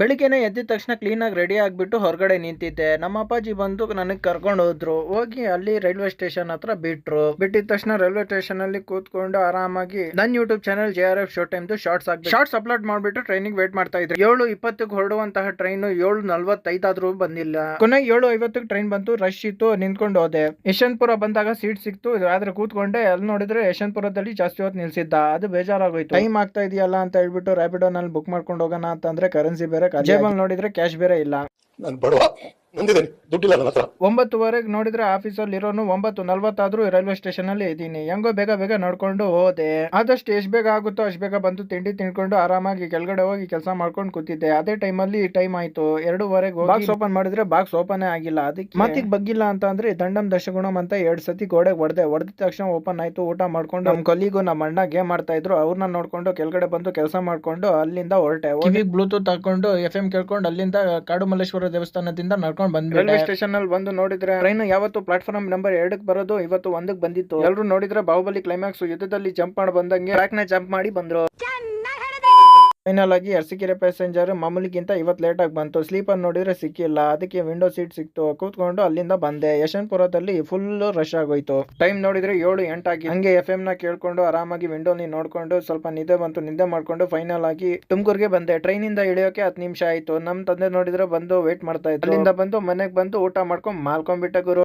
ಬೆಳಿಗ್ಗೆನೆ ಎದ್ದ ತಕ್ಷಣ ಕ್ಲೀನಾಗಿ ರೆಡಿ ಆಗಿಬಿಟ್ಟು ಹೊರಗಡೆ ನಿಂತಿದ್ದೆ. ನಮ್ಮ ಅಪ್ಪಾಜಿ ಬಂದು ನನಗೆ ಕರ್ಕೊಂಡು ಹೋದ್ರು. ಹೋಗಿ ಅಲ್ಲಿ ರೈಲ್ವೆ ಸ್ಟೇಷನ್ ಹತ್ರ ಬಿಟ್ರು. ಬಿಟ್ಟಿದ ತಕ್ಷಣ ರೈಲ್ವೆ ಸ್ಟೇಷನ್ ಅಲ್ಲಿ ಕೂತ್ಕೊಂಡು ಆರಾಮಾಗಿ ನನ್ನ YouTube channel J R F show time shorts ಆಗಿ ಶಾರ್ಟ್ಸ್ ಅಪ್ಲೋಡ್ ಮಾಡ್ಬಿಟ್ಟು ಟ್ರೈನಿಂಗ್ ವೇಟ್ ಮಾಡ್ತಾ ಇದ್ರು. ಏಳು ಇಪ್ಪತ್ತಕ್ಕೆ ಹೊರಡುವಂತಹ ಟ್ರೈನ್ ಏಳು ನಲ್ವತ್ತೈದಾದ್ರೂ ಬಂದಿಲ್ಲ. ಕೊನೆಗೆ ಏಳು ಐವತ್ತಕ್ಕೆ ಟ್ರೈನ್ ಬಂತು. ರಶ್ ಇತ್ತು, ನಿಂತ್ಕೊಂಡು ಹೋದೆ. ಯಶವಂತಪುರ ಬಂದಾಗ ಸೀಟ್ ಸಿಕ್ತು. ಆದ್ರೆ ಕೂತ್ಕೊಂಡೆ, ಅಲ್ಲಿ ನೋಡಿದ್ರೆ ಯಶವಂತಪುರದಲ್ಲಿ ಜಾಸ್ತಿ ಹೊತ್ತು ನಿಲ್ಸಿದ್ದ. ಅದು ಬೇಜಾರಾಗೋಯ್ತು. ಟೈಮ್ ಆಗ್ತಾ ಇದೆಯಲ್ಲ ಅಂತ ಹೇಳ್ಬಿಟ್ಟು ರ್ಯಾಪಿಡೋ ನಲ್ಲಿ ಬುಕ್ ಮಾಡ್ಕೊಂಡು ಹೋಗೋಣ ಅಂತಂದ್ರೆ ಕರೆನ್ಸಿ ಬೇರೆ ನೋಡಿದ್ರೆ ಕ್ಯಾಶ್ ಬೇರೆ ಇಲ್ಲ. ನಾನು ಬಡವ ನೊಂದಿದ್ದೇನೆ. ದುಡ್ಡಿಲ್ಲ ನನ್ನ ಹತ್ರ. ಒಂಬತ್ತುವರೆಗೆ ನೋಡಿದ್ರೆ ಆಫೀಸಲ್ಲಿ ಇರೋನು ಒಂಬತ್ತು ನಲ್ವತ್ತಾದ್ರೂ ರೈಲ್ವೆ ಸ್ಟೇಷನ್ ಅಲ್ಲಿ ಇದ್ದೀನಿ. ಹೆಂಗೋ ಬೇಗ ಬೇಗ ನೋಡ್ಕೊಂಡು ಹೋದೆ. ಆದಷ್ಟು ಎಷ್ಟು ಬೇಗ ಆಗುತ್ತೋ ಅಷ್ಟು ಬೇಗ ಬಂದು ತಿಂಡಿ ತಿನ್ಕೊಂಡು ಆರಾಮಾಗಿ ಕೆಳಗಡೆ ಹೋಗಿ ಕೆಲಸ ಮಾಡ್ಕೊಂಡು ಕೂತಿದ್ದೆ. ಅದೇ ಟೈಮಲ್ಲಿ ಟೈಮ್ ಆಯ್ತು. ಎರಡೂವರೆಗೆ ಬಾಕ್ಸ್ ಓಪನ್ ಮಾಡಿದ್ರೆ ಬಾಕ್ಸ್ ಓಪನ್ ಆಗಿಲ್ಲ. ಅದಕ್ಕೆ ಮತ್ತಿಗೆ ಬಗ್ಗಿಲ್ಲ ಅಂತ ಅಂದ್ರೆ ದಂಡಂ ದಶಗುಣಂ ಅಂತ ಎರಡ್ ಸತಿ ಗೋಡೆಗೆ ಹೊಡೆದೆ ಹೊಡೆದ ತಕ್ಷಣ ಓಪನ್ ಆಯ್ತು. ಊಟ ಮಾಡ್ಕೊಂಡು ನಮ್ಮ ಕಲಿಗೂ ನಮ್ಮ ಅಣ್ಣ ಗೇಮ್ ಮಾಡ್ತಾ ಇದ್ರು. ಅವ್ರನ್ನ ನೋಡ್ಕೊಂಡು ಕೆಳಗಡೆ ಬಂದು ಕೆಲಸ ಮಾಡ್ಕೊಂಡು ಅಲ್ಲಿಂದ ಹೊರಟೆ. ಕಿವಿಗೆ ಬ್ಲೂಟೂತ್ ಹಾಕೊಂಡು ಎಫ್ ಎಂ ಕೇಳ್ಕೊಂಡು ಅಲ್ಲಿಂದ ಕಾಡು ಮಲ್ಲೇಶ್ವರ ದೇವಸ್ಥಾನದಿಂದ ನಡ್ಕೊಂಡು ಬಂದ್ ರೈಲ್ವೆ ಸ್ಟೇಷನ್ ಅಲ್ಲಿ ಬಂದು ನೋಡಿದ್ರೆ ಟ್ರೈನ್ ಯಾವತ್ತು ಪ್ಲಾಟ್ಫಾರ್ಮ್ ನಂಬರ್ ಎರಡಕ್ಕೆ ಬರೋದು, ಇವತ್ತು ಒಂದಕ್ಕೆ ಬಂದಿತ್ತು. ಎಲ್ಲರೂ ನೋಡಿದ್ರೆ ಬಾಹುಬಲಿ ಕ್ಲೈಮ್ಯಾಕ್ಸ್ ಯುದ್ಧದಲ್ಲಿ ಜಂಪ್ ಮಾಡಿ ಬಂದಂಗೆ ಟ್ರ್ಯಾಕ್ನ ಜಂಪ್ ಮಾಡಿ ಬಂದ್ರು. ಫೈನಲ್ ಆಗಿ ಅರಸಿಕೆರೆ ಪ್ಯಾಸೆಂಜರ್ ಮಾಮೂಲಿಗಿಂತ ಇವತ್ತು ಲೇಟಾಗಿ ಬಂತು. ಸ್ಲೀಪರ್ ನೋಡಿದರೆ ಸಿಕ್ಕಿಲ್ಲ. ಅದಕ್ಕೆ ವಿಂಡೋ ಸೀಟ್ ಸಿಕ್ತು. ಕೂತ್ಕೊಂಡು ಅಲ್ಲಿಂದ ಬಂದೆ. ಯಶವಂತಪುರದಲ್ಲಿ ಫುಲ್ ರಶ್ ಆಗೋಯ್ತು. ಟೈಮ್ ನೋಡಿದ್ರೆ ಏಳು ಎಂಟಾಗಿ ಹಂಗೆ ಎಫ್ ಎಂ ನ ಕೇಳ್ಕೊಂಡು ಆರಾಮಾಗಿ ವಿಂಡೋಲಿ ನೋಡ್ಕೊಂಡು ಸ್ವಲ್ಪ ನಿದ್ದೆ ಬಂತು. ನಿದ್ದೆ ಮಾಡ್ಕೊಂಡು ಫೈನಲ್ ಆಗಿ ತುಮಕೂರ್ಗೆ ಬಂದೆ. ಟ್ರೈನ್ ಇಂದ ಇಳಿಯೋಕೆ ಹತ್ತು ನಿಮಿಷ ಆಯ್ತು. ನಮ್ಮ ತಂದೆ ನೋಡಿದ್ರೆ ಬಂದು ವೇಟ್ ಮಾಡ್ತಾ ಇದ್ರು. ಅಲ್ಲಿಂದ ಬಂದು ಮನೆಗೆ ಬಂದು ಊಟ ಮಾಡ್ಕೊಂಡು ಮಾಲ್ಕೊಂಡ್ಬಿಟ್ಟ ಗುರು.